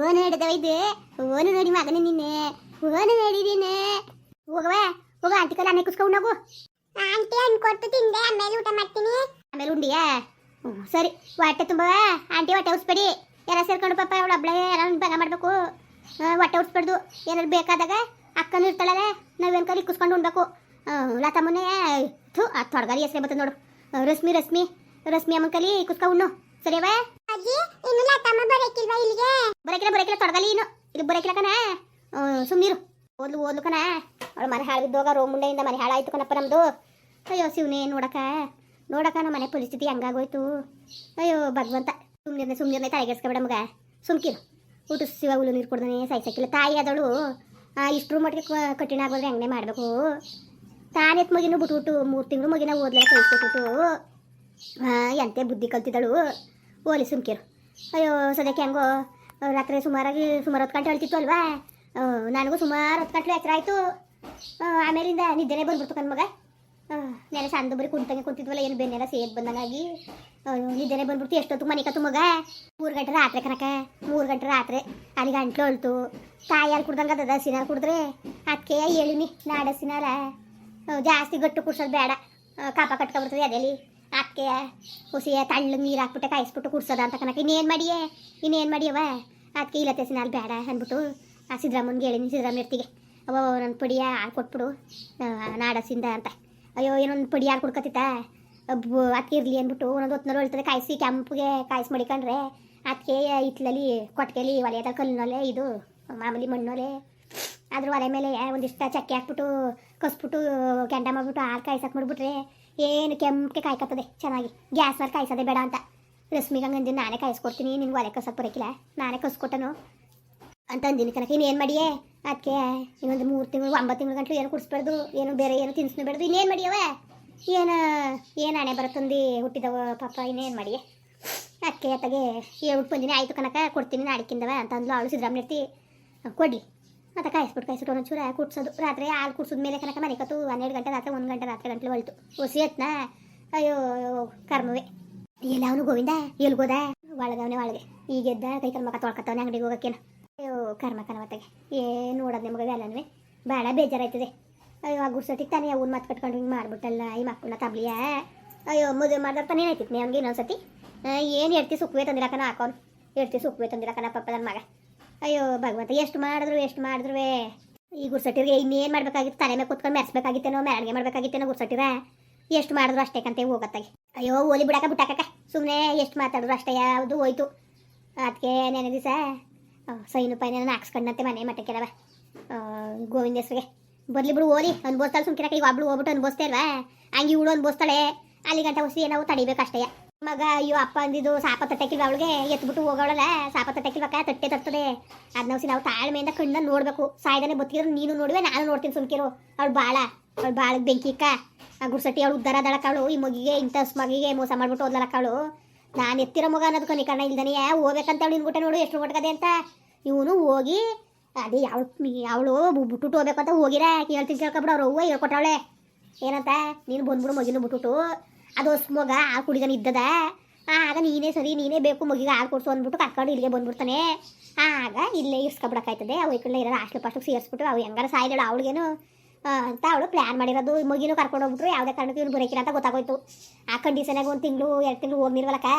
ಓನು ಹೇಳಿದ ಇದು ಓನು ನೋಡಿ ಮಗನೇ ನಿನ್ನೆ. ಓನು ನೋಡಿದೀನಿ. ಹೋಗವ ಹೋಗ ಆಂಟಿ ಕಲ್ಲ ಅನ್ನ ಕುಸ್ಕೊಂಡು ಹೋಗು ಆಂಟಿ ಅನ್ಕೊಟ್ಟು ತಿಂದೆ ಆಮೇಲೆ ಊಟ ಮಾಡ್ತೀನಿ. ಆಮೇಲೆ ಉಂಡಿಯಾ? ಹ್ಞೂ ಸರಿ. ಹೊಟ್ಟೆ ತುಂಬ. ಆಂಟಿ ಹೊಟ್ಟೆ ಉಸ್ಬೇಡಿ. ಎಲ್ಲ ಸೇರ್ಕೊಂಡು ಪಾಪ ಅವಳು ಒಬ್ಳೆ ಯಾರು ಬಗ ಮಾಡಬೇಕು. ಹೊಟ್ಟೆ ಉಸ್ಬಾರ್ದು. ಏನಾದ್ರು ಬೇಕಾದಾಗ ಅಕ್ಕನೂ ಇರ್ತಾಳಲ್ಲ ನಾವೇನು ಕಲಿ ಕುಸ್ಕೊಂಡು ಉಣ್ಬೇಕು. ಮುನ್ನೆ ಥೂ ಆ ತೊಡಗಾರಿ ಹೆಸರೇ ಬರ್ತದೆ ನೋಡು. ರಶ್ಮಿ ರಶ್ಮಿ. ರಶ್ಮಿ ಅಮ್ಮನ ಕಲಿ ಕುಸ್ಕೊಂಡು ಉಣ್ಣು. ಸರಿಯವಾ ಅಜ್ಜಿ, ಇನ್ನು ಲತಮ್ಮ ಬರಕಿಲ್ವಾ ಇಲ್ಲಿಗೆ? ಬರಕಿಲ್ಲ ಇನ್ನು. ಬರಕಿಲ್ಲ ಕಣ. ಸುಮ್ಮನಿರು ಓದ್ಲು ಓದ್ಲು ಕಣ. ಅವಳು ಮನೆ ಹಾಳು ಬಿದ್ದೋಗ ರೋ ಮುಂಡೆಯಿಂದ ಮನೆ ಹಾಳಾಯ್ತು ಕಣಪ್ಪ ನಮ್ದು. ಅಯ್ಯೋ, ಶಿವನೇ ನೋಡಕ ನೋಡಕ ನಮ್ಮ ಮನೆ ಪರಿಸ್ಥಿತಿ ಹಂಗಾಗೋಯ್ತು. ಅಯ್ಯೋ, ಭಗವಂತ. ಸುಮ್ಮನೆ ಸುಮ್ಮನೆ ತಾಯಿಗೆಸ್ಕೊಬೇಡ ಮಗ. ಸುಮ್ಕಿರು. ಊಟ ಶಿವ ಹುಲ್ಲು ನೀರು ಕೊಡ್ದಾನೆ ಸಾಯ್ಸಕ್ಕಿಲ್ಲ ತಾಯಿ ಆದವಳು ಇಷ್ಟರ ಮಟ್ಟಿಗೆ ಕಠಿಣ ಆಗೋದ್ರೆ ಹೆಂಗೆ ಮಾಡಬೇಕು? ತಾನೆತ್ ಮಗಿನೂ ಬಿಟ್ಬಿಟ್ಟು ಮೂರು ತಿಂಗಳು ಮಗಿನ ಓದ್ಲಿಕ್ಕೆ ಕಳಿಸ್ಕೊಟ್ಬಿಟ್ಟು ಎಂತೆ ಬುದ್ಧಿ ಕಲ್ತಿದ್ದಳು. ಓಲಿ ಸುಮ್ಕಿರು. ಅಯ್ಯೋ, ಸದ್ಯಕ್ಕೆ ಹೆಂಗೋ ರಾತ್ರಿ ಸುಮಾರಾಗಿ ಸುಮಾರು ಹತ್ತು ಗಂಟೆ ಹೇಳ್ತಿತ್ತು ಅಲ್ವಾ? ನನಗೂ ಸುಮಾರು ಹತ್ತು ಗಂಟೆ ಎಚ್ಚರ ಆಯಿತು. ಆಮೇಲಿಂದ ನಿದ್ದೆನೇ ಬಂದ್ಬಿಡ್ತು ಕನ್ ಮಗ. ಸಂದು ಸಣ್ಣ ಬರೀ ಕುಂತಂಗೆ ಕುಂತಿದ್ವಲ್ಲ, ಏನು ಬೆನ್ನೆಲ್ಲ ಸೇದ್ ಬಂದಂಗಾಗಿ. ನಿದ್ದೆನೇ ಬಂದ್ಬಿಡ್ತು, ಎಷ್ಟೊತ್ತು ಮನೆ ಕತ್ತು ಮಗ? ಮೂರು ಗಂಟೆ ರಾತ್ರಿ ಕನಕ ಮೂರು ಗಂಟೆ ರಾತ್ರಿ. ಅಲ್ಲಿ ಗಂಟ್ಲು ಹೊಳ್ತು ತಾಯಿ ಹಾಲು ಕುಡ್ದಂಗೆ ಅದ ಹಸಿನಾರು ಕುಡಿದ್ರೆ. ಅದಕ್ಕೆ ಹೇಳಿನಿ ನಾಡ ಸಿನಾರ ಜಾಸ್ತಿ ಗಟ್ಟು ಕುಡ್ಸೋದು ಬೇಡ. ಕಾಪಾ ಕಟ್ಕೊಬಿಡ್ತದೆ ಅದೆಲ್ಲಿ ಅದಕ್ಕೆ ಹುಸಿಯ, ತಳ್ಳು ನೀರು ಹಾಕ್ಬಿಟ್ಟೆ ಕಾಯಿಸ್ಬಿಟ್ಟು ಕುಡ್ಸೋದ ಅಂತ ಕನಕ ಇನ್ನೇನು ಮಾಡಿಯೇ? ಇನ್ನೇನು ಮಾಡಿಯವ ಅದಕ್ಕೆ ಇಲ್ಲ ತೆಸಿನ ಅಲ್ಲಿ ಬೇಡ ಅಂದ್ಬಿಟ್ಟು ಆ ಸಿದ್ದರಾಮನ್ಗೆ ಹೇಳಿನಿ ಸಿದ್ದರಾಮ ಇರ್ತಿಗೆ. ಅವ ನನ್ನ ಪುಡಿ ಹಾಲು ಕೊಟ್ಬಿಡು ನಾಡಸಿಂದ ಅಂತ. ಅಯ್ಯೋ, ಏನೊಂದು ಪುಡಿ ಹಾಲು ಕುಡ್ಕೊತಿತ್ತ? ಅದಕ್ಕೆ ಇರಲಿ ಅಂದ್ಬಿಟ್ಟು ಒಂದೊಂದು ಹೊತ್ತಿನವ್ರು ಹೊಳ್ತದೆ ಕಾಯಿಸಿ ಕೆಂಪಿಗೆ ಕಾಯಿಸಿ ಮಡಿಕೊಂಡ್ರೆ ಅದಕ್ಕೆ ಇಟ್ಲಲ್ಲಿ ಕೊಟ್ಟಿಗೆಲಿ ಒಲೆಯದ ಕಲ್ಲಿನೊಲೆ, ಇದು ಮಾಮೂಲಿ ಮಣ್ಣೊಲೆ, ಅದ್ರ ಒಲೆ ಮೇಲೆ ಒಂದಿಷ್ಟು ಚಕ್ಕೆ ಹಾಕ್ಬಿಟ್ಟು, ಕಸ್ಬಿಟ್ಟು, ಕೆಂಡ ಮಾಡ್ಬಿಟ್ಟು ಹಾಲು ಕಾಯಿಸಕ್ಕೆ ಮಾಡ್ಬಿಟ್ರೆ ಏನು ಕೆಂಪಿಗೆ ಕಾಯ್ಕತ್ತದೆ? ಚೆನ್ನಾಗಿ. ಗ್ಯಾಸ್ ಮೇಲೆ ಕಾಯಿಸೋದೇ ಬೇಡ ಅಂತ. ರಶ್ಮಿಗೆ ನಾನೇ ಕಾಯಿಸ್ಕೊಡ್ತೀನಿ, ನಿನ್ಗೆ ಒಲೆ ಕಸಕ್ಕೆ ಬರೋಕಿಲ್ಲ. ನಾನೇ ಕಸ್ಕೊಟ್ಟನು ಅಂತ ಅಂದಿನಿ ಕನಕ ಇನ್ನೇನು ಮಾಡಿಯೇ? ಅದಕ್ಕೆ ಇನ್ನೊಂದು ಮೂರು ತಿಂಗಳು, ಒಂಬತ್ತು ತಿಂಗಳು ಗಂಟಲು ಏನು ಕುಡಿಸ್ಬಾರ್ದು ಏನು ಬೇರೆ ಏನು ತಿನ್ಸ್ಬೇಡ್ದು ಇನ್ನೇನು ಮಾಡಿಯವ? ಏನು ಏನು ಹಣೆ ಬರುತ್ತಂದು ಹುಟ್ಟಿದವ ಪಾಪ, ಇನ್ನೇನು ಮಾಡಿಯೇ? ಅದಕ್ಕೆ ಅತ್ತಗೆ ಹೇಳ್ಬಿಟ್ಟು ಬಂದಿನಿ ಆಯಿತು ಕನಕ ಕೊಡ್ತೀನಿ ನಾಡಿಕಿಂದವ ಅಂತ ಅಂದ್ಲು. ಅವಳು ಸಿದ್ದರಾಮಯ್ಯ ಇರ್ತಿ ಕೊಡ್ಲಿ. ಮತ್ತೆ ಕಾಯಿಸ್ಬಿಟ್ಟು ಕಾಯಿಸ್ಬಿಟ್ಟು ಒಂದೊಂಚೂರ ಕುಡ್ಸೋದು. ರಾತ್ರಿ ಹಾಲು ಕುಡ್ಸಿದ ಮೇಲೆ ಕನಕ ಮನೆಕತ್ತು ಹನ್ನೆರಡು ಗಂಟೆ ರಾತ್ರಿ ಒಂದು ಗಂಟೆ ರಾತ್ರಿ ಗಂಟಲು ಹೊಳ್ತು ಹೊಸಿ ಎತ್ನ, ಅಯ್ಯೋ, ಕರ್ಮವೇ. ಎಲ್ಲ ಅವನು ಗೋವಿಂದ? ಎಲ್ಗೋದ ಒಳಗವನೇ ಒಳಗೆ. ಈಗ ಎದ್ದ ಕೈ ಕರ್ಮಕ ತೊಳ್ಕೊತಾವನೆ ಅಂಗಡಿಗೆ ಹೋಗೋಕ್ಕೇನು. ಅಯ್ಯೋ ಕರ್ಮಕನ ಕನವತ್ತಾಗೆ. ಏನು ನೋಡೋದು ನಿಮಗೆ ಎಲ್ಲನೂ ಭಾಳ ಬೇಜಾರಾಯ್ತದೆ. ಅಯ್ಯೋ, ಆ ಗುಡ್ಸಟ್ಟಿಗೆ ತಾನೇ ಅವ್ನು ಮತ್ತೆ ಕಟ್ಕೊಂಡು ಹಿಂಗೆ ಮಾಡ್ಬಿಟ್ಟಲ್ಲ ಈ ಮಕ್ಕಳನ್ನ ತಬ್ಲಿಯ? ಅಯ್ಯೋ, ಮದುವೆ ಮಾಡ್ದಾಗ ತಾನೇ ಏನಾಯ್ತಿತ್ತು ಅವ್ನಿಗೆ ಇನ್ನೊಂದ್ಸತಿ. ಏನು ಹೇಳ್ತಿ ಸುಖವೇ ತಂದಿರಕನ ಹಾಕೋನು. ಹೇಳ್ತಿ ಸುಖವೇ ತಂದಿರಕನ ಪಪ್ಪ ನನ್ನ ಮಗ. ಅಯ್ಯೋ, ಭಗವಂತ, ಎಷ್ಟು ಮಾಡಿದ್ರು ಎಷ್ಟು ಮಾಡಿದ್ರು ಈ ಗುರ್ಸಟ್ಟಿರ್ಗೆ ಇನ್ನೇನು ಮಾಡ್ಬೇಕಾಗಿತ್ತು? ತಲೆ ಮೇಲೆ ಕುತ್ಕೊಂಡು ಮೆರೆಸ್ಬೇಕಾಗಿತ್ತೇನೋ ಮೆರಣಿಗೆ ಮಾಡ್ಬೇಕಾಗಿತ್ತೇನೋ ಗುರ್ಸಟ್ಟಿರ ಎಷ್ಟು ಮಾಡಿದ್ರು ಅಷ್ಟೇ ಕಂತೆ ಹೋಗತ್ತಾಗಿ. ಅಯ್ಯೋ, ಓಲಿ ಬಿಡಕ ಬಿಟ್ಟಾಕ ಸುಮ್ಮನೆ ಎಷ್ಟು ಮಾತಾಡಿದ್ರು ಅಷ್ಟೇ, ಯಾವುದು ಹೋಯ್ತು. ಅದಕ್ಕೆ ನೆನೆ ದಿವಸ ಸೈನು ಪೈನ ಹಾಕ್ಸ್ಕೊಂಡಂತೆ ಮನೆ ಮಟ್ಟಕ್ಕೆಲ್ಲವ ಗೋವಿಂದ ಹೆಸ್ರಿಗೆ ಬರ್ಲಿ ಬಿಡು, ಓಲಿ ಅನ್ಬೋಸ್ತಾಳೆ ಸುಮ್ಕಿರಕ ಈಗ ಒಬ್ಳು ಹೋಗ್ಬಿಟ್ಟು ಅನ್ಬೋಸ್ತಾ ಇಲ್ವಾ? ಹಂಗೆ ಇವಳು ಅನ್ಬೋಸ್ತಾಳೆ ಅಲ್ಲಿ ಗಂಟ ಹೊಸಿ ತಡಿಬೇಕು ತಡಿಬೇಕಷ್ಟೇ. ಮಗ, ಅಯ್ಯೋ, ಅಪ್ಪ ಅಂದಿದ್ದು ಸಾಪ ತಟ್ಟಕ್ಕಿಲ್ವ ಅವಳಿಗೆ? ಎತ್ಬಿಟ್ಟು ಹೋಗೋಳಲ್ಲ ಸಾಪ ತಟ್ಟಕ್ಕಿಲ್ವಕ್ಕ ತಟ್ಟೆ ತರ್ತದೆ. ಅದನ್ನ ನಾವು ತಾಳ್ಮೆಯಿಂದ ಕಣ್ಣ ನೋಡ್ಬೇಕು. ಸಾಯ್ದಾನೆ ಬತ್ತಿದ್ರು ನೀನು ನೋಡುವೆ, ನಾನು ನೋಡ್ತೀನಿ ಸುಮ್ಕಿರು. ಅವಳು ಬಾಳ ಅವಳು ಬಾಳ ಬೆಂಕಿ ಆ ಗುಡ್ಸಟ್ಟಿ, ಅವಳು ಉದ್ದಾರ ದಳಕ ಅವಳು. ಈ ಮಗಿಗೆ, ಇಂಥ ಮಗಿಗೆ ಮೋಸ ಮಾಡ್ಬಿಟ್ಟು ಓದ್ಲಕ್ಕ ಅವಳು. ನಾನು ಎತ್ತಿರೋ ಮಗ ಅನ್ನೋದು ಕನಿ ಕಣ್ಣ ಇಲ್ದಾನೆ ಹೋಗ್ಬೇಕಂತ ಅವಳು ನಿನ್ಗುಟ್ಟೆ ನೋಡು ಎಷ್ಟು ಮಟ್ಕದೆ ಅಂತ. ಇವನು ಹೋಗಿ, ಅದೇ ಅವಳು ಅವಳು ಬಿಟ್ಬಿಟ್ಟು ಹೋಗ್ಬೇಕಂತ ಹೋಗಿರ. ಕೇಳ್ತೀನಿ ಕೇಳ್ಕೊಬಿಡು ಅವ್ರು ಹೂವು ಹೇಳ್ಕೊಟ್ಟವಳೆ ಏನಂತ? ನೀನು ಬಂದ್ಬಿಡು ಮಗಿನ ಬಿಟ್ಬಿಟ್ಟು ಅದು ಮಗ, ಆ ಕುಡಿಗನ ಇದ್ದದ. ಆಗ ನೀನೇ ಸರಿ, ನೀನೇ ಬೇಕು, ಮಗಿಗೆ ಹಾಲು ಕೊಡ್ಸು ಅಂದ್ಬಿಟ್ಟು ಕರ್ಕೊಂಡು ಇಲ್ಲಿಗೆ ಬಂದ್ಬಿಡ್ತಾನೆ. ಆಗ ಇಲ್ಲೇ ಇರ್ಸ್ಕೊಬಿಡಕ್ಕಾಯ್ತದೆ. ಅವು ಈ ಕಡೆ ಇರೋ ಹಾಸ್ಟೆಲ್ ಪಾಸ್ಟಲ್ ಸೇರಿಸ್ಬಿಟ್ಟು ಅವು ಹೆಂಗಾರ ಸಾಯ್ದಳು, ಅವಳಿಗೇನು ಅಂತ ಅವಳು ಪ್ಲ್ಯಾನ್ ಮಾಡಿರೋದು. ಮಗಿನೂ ಕರ್ಕೊಂಡು ಹೋಗ್ಬಿಟ್ರು, ಯಾವುದೇ ಕಾರಣಕ್ಕೂ ಇವ್ನು ಬರೋಕಿಲ್ಲ ಅಂತ ಗೊತ್ತಾಗೋಯ್ತು. ಆ ಕಂಡೀಷನಾಗ ಒಂದು ತಿಂಗಳು, ಎರಡು ತಿಂಗಳು ಹೋಗಿರ್ವಲ್ಲಕ್ಕ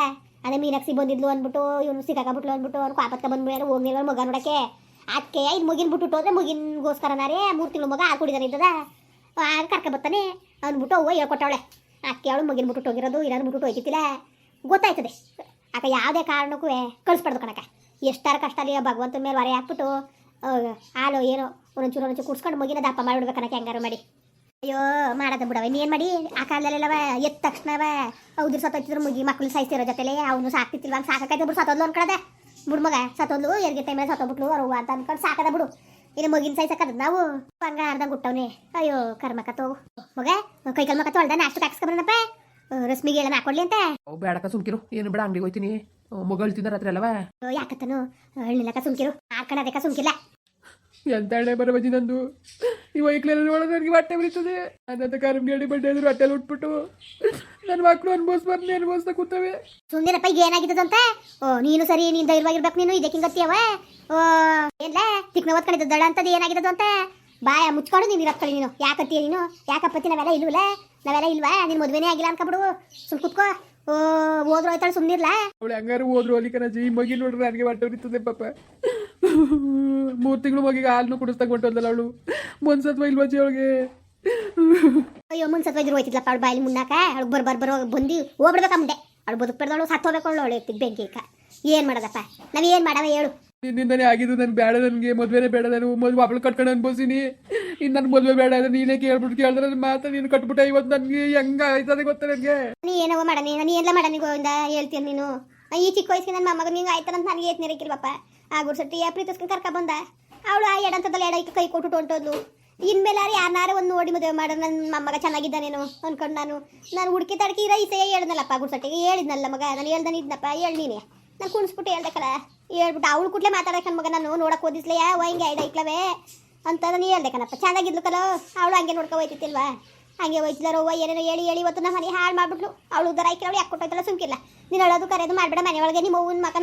ಅದೇ ಮೀನಾಕ್ಷಿ ಬಂದಿದ್ಲು ಅಂದ್ಬಿಟ್ಟು, ಇವನು ಸಿಕ್ಕಾಕಬಿಟ್ಲು ಅಂದ್ಬಿಟ್ಟು, ಅವ್ನು ಕಾಪತ್ಕ ಬಂದ್ಬಿಟ್ಟು ಹೋಗಿರ್ವಲ್ಲ ಮಗ ನೋಡಕ್ಕೆ. ಅದಕ್ಕೆ ಇದು ಮುಗಿನ ಬಿಟ್ಟು ಹೋದ್ರೆ ಮುಗಿನ್ಗೋಸ್ಕರನಾರೇ ಮೂರು ತಿಂಗಳು ಮಗ ಹಾಲು ಕುಡಿದಾನೆ ಇದ್ದದ. ಆಗ ಕರ್ಕ ಬರ್ತಾನೆ ಅಂದ್ಬಿಟ್ಟು ಅವ್ವ ಹೇಳ್ಕೊಟ್ಟವಳೆ. ಅದಕ್ಕೆ ಅವಳು ಮಗಿನ ಮುಟ್ಟು ಹೋಗಿರೋದು ಇರೋದು ಮುಟ್ಟು ಹೋಗಿತ್ತಿಲ್ಲ ಗೊತ್ತಾಯ್ತದೆ. ಅಕ್ಕ ಯಾವುದೇ ಕಾರಣಕ್ಕೂ ಕಳಿಸ್ಬಾರ್ದು ಕಣಕ ಎಷ್ಟಾರ ಕಷ್ಟ ಅಲ್ಲಿ ಭಗವಂತನ ಮೇಲೆ ಹೊರೆ ಹಾಕ್ಬಿಟ್ಟು ಹಾಲು, ಏನೋ, ಒಂದೊಂಚೂರು ಒಂದೊಂಚೂರು ಕುಡ್ಸ್ಕೊಂಡು ಮಗಿನ ದಪ್ಪ ಮಾಡಿಬಿಡ್ಬೇಕನಕ ಹೆಂಗಾರು ಮಾಡಿ. ಅಯ್ಯೋ ಮಾಡೋದು ಬಿಡವ, ಇನ್ನೇನು ಮಾಡಿ? ಆ ಕಾಲದಲ್ಲೆಲ್ಲವ ಎದ್ದ ತಕ್ಷಣವ ಹೌದ್ರ ಸತ್ತೋಯ್ತಿದ್ರು ಮುಗಿ ಮಕ್ಕಳು ಸಾಯಿಸ್ತಿರೋ ಜೊತೆಲೆ, ಅವನು ಸಾಕ್ತಿತ್ತಿಲ್ವ? ಹಂಗೆ ಸಾಕಾಯ್ತು ಬಿಡು, ಸತ್ತೋದ್ಲು ಅನ್ಕೊಳದೆ. ಬಿಡು ಮಗ, ಸತ್ತೋದ್ಲು, ಎರ್ಗೆ ಮೇಲೆ ಸತ್ತೋಗ್ಬಿಟ್ಲು ಅವ್ರು ಅಂತ ಅನ್ಕೊಂಡು ಸಾಕದ ಬಿಡು. ಇನ್ನು ಮಗಿನ ಸಾಯ್ಸಕ್ಕದ ನಾವು ಹಂಗ ಅರ್ಧ ಗುಟ್ಟವ್ನೆ ಅಯ್ಯೋ ಕರ್ಮಕ ತೋ. ಮಗ ಕೈ ಕಲ್ ಮಕ ಅಷ್ಟು ಟ್ಯಾಕ್ಸ್ ಹಾಕ್ಸ್ಕೊಬರನಪ್ಪ ರಶ್ಮಿಗೆ ಎಲ್ಲ ಹಾಕೊಡ್ಲಿ ಅಂತ. ಬೇಡಕ ಸುಮ್ಕಿರು. ಏನು ಬೇಡ ಅಂಗಡಿಗೆ ಹೋಯ್ತೀನಿ. ಮಗಳು ತಿಂದ ರಾತ್ರಿ ಅಲ್ವಾ ಯಾಕತ್ತನು? ಹಳ್ಳಿಲಕ ಸುಮ್ಕಿರು. ಹಾಕಣದಕ್ಕ ಸುಮ್ಕಿಲ್ಲ ಎಂತ ಬರ ಬಜಿ ನಂದು? ಈ ವೈಕ್ಲೆಲ್ಲ ನೋಡೋದು ನನಗೆ ಹೊಟ್ಟೆ ಬರೀತದೆ. ಅನ್ನದ ಕಾರಂ ಗೇಡಿ ಬಡ್ಡೆ ಆದ್ರು ಹೊಟ್ಟೆಲಿ ಉಟ್ಬಿಟ್ಟು ನನ್ನ ಮಕ್ಕಳು ಅನ್ಭವಿಸ್ಬಾರ್ದು ಅನ್ಭವಿಸ್ತಾ ಕೂತವೆ. ಸುಂದಿರಪ್ಪ ಈಗ ಏನಾಗಿದ್ದದಂತ? ಓ ನೀನು ಸರಿ ನೀನು ಧೈರ್ಯವಾಗಿರ್ಬೇಕು ನೀನು ಇದಕ್ಕೆ ಗತ್ತಿಯವ ಓ ಎಲ್ಲ ತಿಕ್ನ ಒತ್ಕೊಂಡಿದ್ದ ದಡ ಅಂತದ್ದು ಏನಾಗಿರೋದು ಅಂತ ಬಾಯ ಮುಚ್ಕೊಂಡು ನೀನು ಇರತ್ಕೊಳ್ಳಿ ನೀನು. ಯಾಕತ್ತೀಯ ನೀನು? ಯಾಕಪ್ಪತ್ತಿ ನಾವೆಲ್ಲ ಇಲ್ವಲ್ಲ ನಾವೆಲ್ಲ ಇಲ್ವಾ? ನಿನ್ ಮದ್ವೆನೇ ಆಗಿಲ್ಲ ಅನ್ಕೊಬಿಡು. ಸುಮ್ ಕುತ್ಕೋ. ಓ ಹೋದ್ರು ಆಯ್ತಾಳೆ ಸುಮ್ನಿರ್ಲ? ಅವಳು ಹಂಗಾರು ಹೋದ್ರು ಅಲ್ಲಿ ಕಣಜಿ ಈ ಮಗಿ ನೋಡ್ರಿ ನನಗೆ ಹೊಟ್ಟೆ ಉರಿತದೆ ಪಾಪ. ಮೂರು ತಿಂಗಳು ಹೋಗಿ ಹಾಲನ್ನು ಕುಡಿಸ್ದಾಗ ಹೊಂಟೋದಲ್ಲ ಅವಳು. ಮನ್ಸತ್ವ ಇಲ್ವಾ ಅವಳಿಗೆ? ಅಯ್ಯೋ ಮನ್ಸತ್ವ ಇದ್ರು ಹೋಯ್ತಿದ್ಲಪ್ಪ ಅವಳು ಬಾಯಲ್ಲಿ ಮುನ್ನಾಕ ಅವಳು ಬರ್ ಬರ್ ಬರೋ ಬಂದು ಹೋಗ್ಬಿಡ್ಬೇಕ ಮುಂದೆ. ಅವಳು ಬದುಕ್ಬಿಡ್ದವಳು ಸತ್ತು ಹೋಗ್ಬೇಕು ಅವಳು ಇರ್ತಿದ್ ಬೆಂಕಿ ಈಗ. ಏನ್ ಮಾಡೋದಪ್ಪ? ನಾವ್ ಏನ್ ಮಾಡವ ಹೇಳು. ನಿನ್ನಿಂದನೇ ಆಗಿದ್ದು ನನ್ ಬೇಡ ನನಗೆ ಮದುವೆನೇ ಬೇಡ ನಾನು ಮದುವೆ ಅವಳು ಕಟ್ಕೊಂಡು ಅನ್ಬೋಸಿನಿ ಇನ್ನು ನನ್ನ ಮದುವೆ ಬೇಡ ಅಂದ್ರೆ ನೀನೇ ಕೇಳ್ಬಿಟ್ಟು ಕೇಳಿದ್ರೆ ನನ್ನ ಮಾತು ನೀನು ಕಟ್ಬಿಟ್ಟೆ ಇವತ್ತು ನನಗೆ ಹೆಂಗ ಆಯ್ತದೆ ಗೊತ್ತ ನನಗೆ? ನೀ ಏನೋ ಮಾಡ ನೀನು ನೀ ಎಲ್ಲ ಮಾಡ ನೀವು ಹೇಳ್ತೀಯ ಹೇಳ್ತೀನಿ ನೀನು. ಈ ಚಿಕ್ಕ ವಯಸ್ಸಿಗೆ ನನ್ನ ಮೊಮ್ಮಗ ನಿಂಗೆ ಆಯ್ತಾನಂತ ನನಗೆ ಏತ್ ನಿರಕಿಲ್ವಪ್ಪ ಆ ಗುಡ್ಸಟ್ಟಿ ಪ್ರೀತಿಸ್ಕೊಂಡು ಕರ್ಕ ಬಂದ. ಅವಳು ಆ ಎಡಂತದಲ್ಲಿ ಎಡ ಇಕ್ಕ ಕೈ ಕೊಟ್ಟು ಹೊಂಟೋದ್ಲು. ಇನ್ಮೇಲೆ ಯಾರನ್ನಾರ ಒಂದು ನೋಡಿ ಮದುವೆ ಮಾಡ ನನ್ನ ಮೊಮ್ಮಗ ಚೆನ್ನಾಗಿದ್ದಾನೇನೋ ಅನ್ಕೊಂಡು ನಾನು. ನಾನು ಹುಡುಕಿ ತಡಕಿ ರೈಸೇ ಹೇಳ್ದನಲ್ಲಪ್ಪ ಗುಡ್ಸಟ್ಟಿಗೆ ಹೇಳಿದ್ನಲ್ಲ ಮಗ, ನಾನು ಹೇಳ್ದನ ಇದ್ನಪ್ಪ, ಹೇಳಿ ನೀನೆ. ನಾನು ಕುಣಿಸ್ಬಿಟ್ಟು ಹೇಳ್ದಕ್ಕಲ್ಲ. ಹೇಳ್ಬಿಟ್ಟು ಅವಳು ಕೂಡಲೇ ಮಾತಾಡಕ್ಕೆ ಮಗ ನಾನು ನೋಡಕ್ಕೆ ಓದಿಸ್ಲೇ ಯಾವ ಹಿಂಗೆ ಐಡ ಇಕ್ಲವೇ ಅಂತ ನಾನು ಹೇಳ್ದೆ ಕಣಪ್ಪ ಚೆನ್ನಾಗಿದ್ಲು ಕಲೋ. ಅವಳು ಹಂಗೆ ನೋಡ್ಕೊ ಹೋಯ್ತಿತ್ತಿಲ್ವಾ ಹಂಗೆ ಹೋಯ್ತಿದ್ದಾರೆ ಅವ್ವ, ಏನೇನೋ ಹೇಳಿ ಹೇಳಿ ಇವತ್ತು ನಮ್ಮ ಮನೆ ಹಾಳು ಮಾಡ್ಬಿಟ್ಲು. ಅವಳು ಉದ್ದಾರ ಆಯ್ಕೆ, ಅವಳು ಯಾಕೆ ಕೊಟ್ಟೋಯ್ತಲ್ಲ ಸುಮ್ಕಿಲ್ಲ ನೀನು ಹೇಳೋದು ಕರೆಯೋದು ಮಾಡಬೇಡ, ಮನೆ ಒಳಗೆ ನಿಮ್ಮ ಅವ್ವನ ಮಕ್ಕ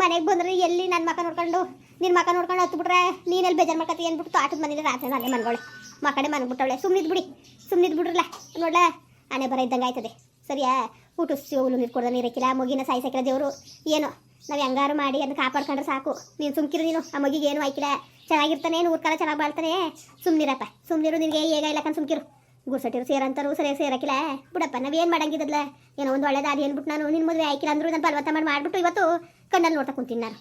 ಮನೆಗೆ ಬಂದ್ರೆ ಎಲ್ಲಿ ನನ್ನ ಮಕ್ಕ ನೋಡ್ಕೊಂಡು ನಿನ್ನ ಮಕ್ಕ ನೋಡ್ಕೊಂಡು ಹತ್ಬಿಟ್ರೆ ನೀನೆಲ್ಲಿ ಬೇಜಾರು ಮಾಡ್ಕತ್ತೆ ಅಂದ್ಬಿಟ್ಟು ಆಟದ ಮನೇಲಿ ರಾತ್ರಿ ಅಲ್ಲೇ ಮನ್ಕೊಳೆ ಮಕಡೆ ಮನ್ಬಿಟ್ಟವಳೆ ಸುಮ್ಮನಿದ್ ಬಿಡಿ ಸುಮ್ಮನಿದ್ ಬಿಡ್ರಲ್ಲ ನೋಡ್ಲ, ಆನೆ ಬರ ಇದ್ದಂಗೆ ಆಯ್ತದೆ. ಸರಿಯಾ? ಊಟ ಸಿಗೋಲು ನೀರು ಕೊಡ್ದ ನೀರಕ್ಕಿಲ್ಲ. ಮಗಿನ ಸಾಯಿಸಕ್ಕಿಲ್ಲ ದೇವರು. ಏನು? ನಾವು ಹೆಂಗಾರು ಮಾಡಿ ಅದನ್ನ ಕಾಪಾಡ್ಕೊಂಡ್ರೆ ಸಾಕು. ನೀನು ಸುಮ್ಕಿರು ನೀನು. ಆ ಮಗಿಗೆ ಏನು ಆಯ್ಕಿಲ್ಲ ಚೆನ್ನಾಗಿರ್ತಾನೆ ಏನು ಕಾಲ ಚೆನ್ನಾಗಿ ಬಾಳ್ತಾನೆ. ಸುಮ್ಮನಿರಪ್ಪ ಸುಮ್ಮನಿರು ನಿನಗೆ ಹೇಗ ಇಲ್ಲ ಕಣ್ ಸುಮ್ಕಿರು. ಗುರ್ಸಟ್ಟಿರು ಸೇರಂತಾರು ಸರಿ ಸೇರಕ್ಕಿಲ್ಲ. ಬಿಡಪ್ಪ ಏನು ಮಾಡಂಗಿದ್ದಲ್ಲ ಏನೋ ಒಂದು ಒಳ್ಳೇದು ಅದು ಏನ್ಬಿಟ್ಟು ನಾನು ನಿನ್ನ ಮದುವೆ ಆಯ್ಕಿಲ್ಲ ಅಂದ್ರು ನಾನು ಪಲವತ್ತ ಮಾಡಿ ಮಾಡಿಬಿಟ್ಟು ಇವತ್ತು ಕಣ್ಣಲ್ಲಿ ನೋಡ್ತಾ ಕುಂತೀನಿ ನಾನು.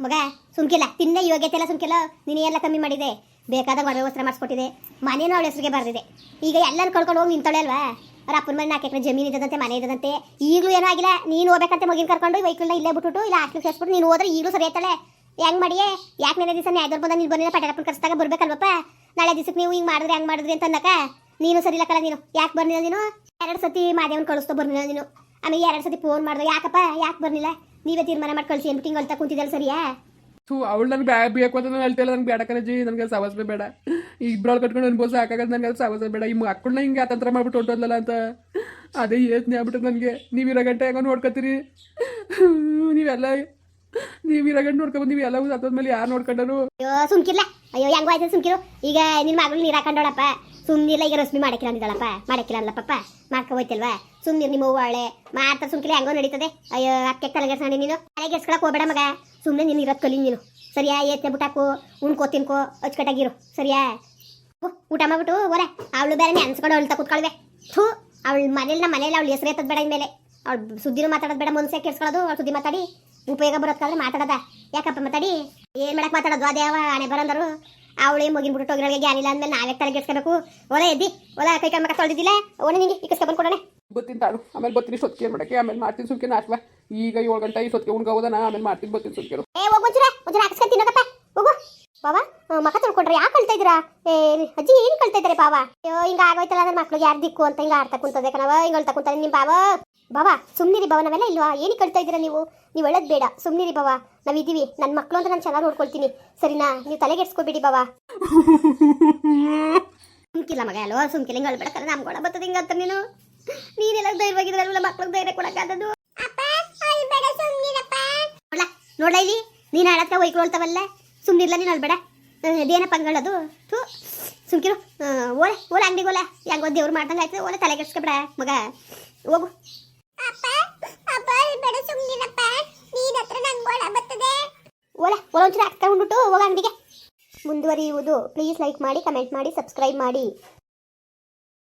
ಮಗ, ಸುಮ್ಕಿಲ್ಲ. ತಿನ್ನೇ ಯೋಗ್ಯತೆ ಎಲ್ಲ ಸುಮ್ಕಿಲ್ಲ. ನೀನು ಎಲ್ಲ ಕಮ್ಮಿ ಮಾಡಿದೆ? ಬೇಕಾದಾಗ ಮದುವೆ ವಸ್ತ್ರ ಮಾಡಿಸ್ಕೊಟ್ಟಿದೆ. ಮನೇನೂ ಅವಳ ಹೆಸರಿಗೆ ಬರೆದಿದೆ. ಈಗ ಎಲ್ಲರೂ ಕಳ್ಕೊಂಡು ಹೋಗಿ ನಿಂತಾಳೆ ಅಲ್ವಾ? ಅವ್ರ ಅಪ್ಪನ ಮನೆ ನಾಲ್ಕು ಎಕರೆ ಜಮೀನು ಇದ್ದದಂತೆ, ಮನೆ ಇದ್ದದಂತೆ. ಈಗಲೂ ಏನೂ ಆಗಿಲ್ಲ. ನೀನು ಹೋಗ್ಬೇಕಂತೆ ಮಗಿನ ಕರ್ಕೊಂಡು ವೈಕಲ್ನ ಇಲ್ಲೇ ಬಿಟ್ಟು ಇಲ್ಲ ಹಾಸ್ಟೆಲ್ ಸೇರಿಸ್ಬಿಟ್ಟು ನೀನು ಹೋದ್ರೆ ಈಗಲೂ ಸರಿ ಆಯ್ತಾಳೆ. ಹೆಂಗ್ ಮಾಡಿಯೇ? ಯಾಕೆ ನೆನೆ ದಿವಸ ನ್ಯಾಯದವ್ರು ಬಂದ ನೀನು ಬಂದಿನ ಪಟೇಲಪ್ಪನ ಕರ್ಸ್ದಾಗ ಬರ್ಬೇಕಲ್ವಪ್ಪ? ನಾಳೆ ದಿವಸಕ್ಕೆ ನೀವು ಹಿಂಗೆ ಮಾಡಿದ್ರೆ, ಹೆಂಗೆ ಮಾಡಿದ್ರಿ ಅಂತ ಅನ್ನಕ? ನೀನು ಸರಿ ಇಲ್ಲ ನೀನು? ಯಾಕೆ ಬರ್ಲಿಲ್ಲ ನೀನು? ಎರಡು ಸತಿ ಮಾದೇವನ್ ಕಳಿಸ್ತೋ ಬರ್ಲಿಲ್ಲ ನೀನು. ಆಮೇಲೆ ಎರಡು ಸತಿ ಫೋನ್ ಮಾಡಿದ್ರೆ ಯಾಕಪ್ಪ? ಯಾಕೆ ಬರ್ಲಿಲ್ಲ ನೀವೇ ತೀರ್ಮಾನ ಮಾಡಿ ಕಳಿಸಿ ಅಂದ್ಬಿಟ್ಟು ಹಿಂಗೆ ಅಳ್ತಾ ಕುಂತಿದ್ದಲ್ಲ ಸರಿಯಾ? ಥೂ ಅವಳು ನನಗೆ ಬ್ಯಾ ಬೇಕು ಅಂತ ನಾನು ಹೇಳ್ತಿಲ್ಲ ನನಗೆ ಬೇಡ ಕಣಜಿ ನನಗೆ ಸವಾಸನೆ ಬೇಡ. ಈ ಇಬ್ಬರೊಳಗೆ ಕಟ್ಕೊಂಡು ಅನ್ಬೋದು ಸಾಕಾಗದು ನನಗೆ ಸವಾಸ ಬೇಡ. ಈ ಮಕ್ಕಳನ್ನ ಹಿಂಗೆ ಆತಂತ್ರ ಮಾಡ್ಬಿಟ್ಟು ಹೊಂಟೋದ್ಲಲ್ಲ ಅಂತ. ಅದೇ ಯೋಚನೆ ಆಗ್ಬಿಟ್ಟು ನನಗೆ. ನೀವಿರೋ ಗಂಟೆ ಹೆಂಗೋ ನೋಡ್ಕೊತೀರಿ. ನೀವೆಲ್ಲ ನೀವು ಇರೋ ಗಂಟೆ ನೋಡ್ಕೊಬೋದು ನೀವು ಎಲ್ಲವೂ ಸತ್ತೋದ್ಮೇಲೆ ಯಾರು ನೋಡ್ಕೊಂಡರು? ಅಯ್ಯೋ ಸುಮ್ಕಿರ್ಲ. ಅಯ್ಯೋ ಹೆಂಗೋ ಆಯ್ತು ಸುಮ್ಕಿರು. ಈಗ ನಿನ್ನ ಮಗಳು ನೀರು ಹಾಕೊಂಡೋಳಪ್ಪ ಸುಮ್ಮನಿಲ್ಲ ಈಗ ರಶ್ಮಿ ಮಾಡಕ್ಕಿಲ್ಲ ಅಂದಿದ್ದಾಳಪ್ಪ. ಮಾಡಕ್ಕಿಲ್ಲ ಅಲ್ಲಪ್ಪ ಮಾಡ್ಕೊ ಹೋಯ್ತಲ್ವಾ? ಸುಮ್ನಿರ್ ನಿಮ್ಮ ಅವಳೆ ಮಾಡ್ತಾ ಸುಮ್ಕಿಲ್ಲ, ಹೆಂಗೋ ನಡೀತದೆ. ಅಯ್ಯೋ, ಅಕ್ಕೆ ತಲೆಗೆಡ್ಸ್ಕೊಂಡು ನೀನು ತಲೆಗೆಡ್ಸ್ಕೊಳಕ್ ಹೋಗ್ಬೇಡ ಮಗ. ಸುಮ್ಮನೆ ನೀನು ಇರೋದು ಕಲಿ ನೀನು. ಸರಿಯಾ, ಏತ್ನೆ ಬಿಟ್ಟಾಕು ಉಣ್ಕೋ, ತಿನ್ಕೋ. ಅಚ್ಚುಕಟ್ಟಾಗಿರು. ಸರಿಯಾ? ಊಟ ಮಾಡ್ಬಿಟ್ಟು ಓರೆ ಅವಳು ಬೇರೆ ಅನ್ಸ್ಕೊಂಡು ಅಳ್ತಾ ಕೂತ್ಕೊಳ್ವೆ. ಥೂ, ಅವಳ ಮನೇಲಿ ನಮ್ಮ ಮನೇಲಿ ಅವಳು ಹೆಸರು ಎತ್ತದ ಬೇಡ ಇನ್ಮೇಲೆ. ಅವಳು ಸುದ್ದಿನೂ ಮಾತಾಡೋದು ಬೇಡ, ಮನ್ಸೆ ಕೇಳಿಸ್ಕೊಳ್ಳೋದು ಅವ್ಳು ಸುದ್ದಿ ಮಾತಾಡಿ. ಉಪಯೋಗ ಬರೋದ್ಕಾದ್ರೆ ಮಾತಾಡದ. ಯಾಕಪ್ಪ ಮಾತಾಡಿ? ಏನ್ ಮಾಡಕ್ ಮಾತಾಡೋದು? ಅದೇ ಅವ ಹಣೆ ಬರಂದರು. ಅವಳೇ ಮುಗಿನ್ ಬಿಟ್ಟು ಹೋಗಿರೋಗೆ ಜ್ಞಾನಿಲ್ಲ ಅಂದ್ಮೇಲೆ ನಾವೇ ತಲೆ ಕೆಡ್ಸ್ಕೋಬೇಕು. ಒಲೆ ಎದ್ದಿ ಒಲೆ ಕೈ ಕಮ್ಮ ತೊಳೆದಿಲ್ಲ ಒಣ ನಿಂಗೆ ಇಕ್ಕಸ್ಕೊಂಡ್ ಕೊಡೋಣ ಗೊತ್ತಿನ ತಾಳು. ಆಮೇಲೆ ಬತ್ತೀನಿ ಸೊತ್ಕೆ ಮಾಡಕ್ಕೆ? ಆಮೇಲೆ ಮಾಡ್ತೀನಿ ಸುಮ್ಕೆ ನಾಶ್ವ ಈಗ ಏಳು ಗಂಟೆ ಈ ಸೊತ್ಕೆ ಉಣ್ಕೋಬೋದನ ಆಮೇಲೆ ಮಾಡ್ತೀನಿ ಬತ್ತಿನ ಸುಮ್ಕೆ ಏ ಹೋಗ್ ಒಂಚೂರ ಒಂಚೂರ ಹಾಕಿಸ್ಕೊಂಡ್ ತಿನ್ನಕಪ್ಪ ಹೋಗು. ಬಾಬಾ ಮಕ್ಕ ಮಕ ತೊಳ್ಕೊಂಡ್ರೆ ಯಾಕೆ ಕಳ್ತಾ ಇದ್ದೀರಾ? ಏ ಅಜ್ಜಿ ಏನ್ ಕಳ್ತಾ ಇದ್ದಾರೆ ಬಾವ ಅಯ್ಯೋ ಹಿಂಗ ಆಗೋಯ್ತಲ್ಲ ಅಂದ್ರೆ ಮಕ್ಳಿಗೆ ಯಾರು ದಿಕ್ಕು ಅಂತ ಹಿಂಗ ಆಡ್ತಾ ಕುಂತದೆ ಕಣವ ಹಿಂಗ ಅಳ್ತಾ ಕುಂತಾರೆ ನಿಮ್ ಬಾವ ಬಾಬಾ ಸುಮ್ನಿರಿ ಬಾವ ನಾವೆಲ್ಲ ಇಲ್ವಾ? ಏನಿ ಕಳ್ತಾ ಇದ್ದೀರಾ ನೀವು? ನೀವು ಹೇಳೋದು ಬೇಡ ಸುಮ್ನಿರಿ ಬಾವ ನಾವಿದ್ದೀವಿ ನನ್ನ ಮಕ್ಳು ಅಂತ ನಾನು ಚೆನ್ನಾಗಿ ನೋಡ್ಕೊಳ್ತೀನಿ. ಸರಿನಾ? ನೀವು ತಲೆಗೆಡ್ಸ್ಕೊಬೇಡಿ ಬಾವ ಸುಮ್ಕಿಲ್ಲ ಮಗ ಅಲ್ವಾ? ಸುಮ್ಕಿಲ್ಲ ಹಿಂಗೆ ಅಳ್ಬೇಡಕ್ಕಲ್ಲ ನಮ್ಗೊಳ ಬರ್ತದೆ ಹಿಂಗ ಅಂತ ನೀನು? ನೀನೆಲ್ಲ ಧೈರ್ಯವಾಗಿದ್ರಲ್ಲ ಮಕ್ಳಿಗೆ ಧೈರ್ಯ ಕೊಡಕ್ಕಾದದು ನೋಡ್ಲಾ ನೋಡ್ಲಾ ಇಲ್ಲಿ? ನೀನು ಹೇಳಕ್ಕ ಒಯ್ಕೊಳ್ತಾವಲ್ಲ ಸುಮ್ಮನಿರ್ಲ ನೀನು ಅಳ್ಬೇಡ. ಅದೇನಪ್ಪ ಪಂಗಳದು ಥೂ ಸುಮ್ಕಿರು. ಓಲೆ ಓಲೆ ಅಂಗಡಿಗೆ ಓಲೆ. ಹೆಂಗೋ ದೇವ್ರು ಮಾಡ್ದಂಗೆ ಆಯ್ತು. ಓಲೆ ತಲೆ ಕೆಡ್ಸ್ಕೊಬೇಡ ಮಗ. ಹೋಗು. ಓಲೆ ಓಲೆ ಒಂಚೂರು ಹಾಕ್ಸ್ಕೊಂಡ್ಬಿಟ್ಟು ಹೋಗ ಅಂಗಡಿಗೆ. ಮುಂದುವರಿಯುವುದು. ಪ್ಲೀಸ್ ಲೈಕ್ ಮಾಡಿ ಕಮೆಂಟ್ ಮಾಡಿ ಸಬ್ಸ್ಕ್ರೈಬ್ ಮಾಡಿ.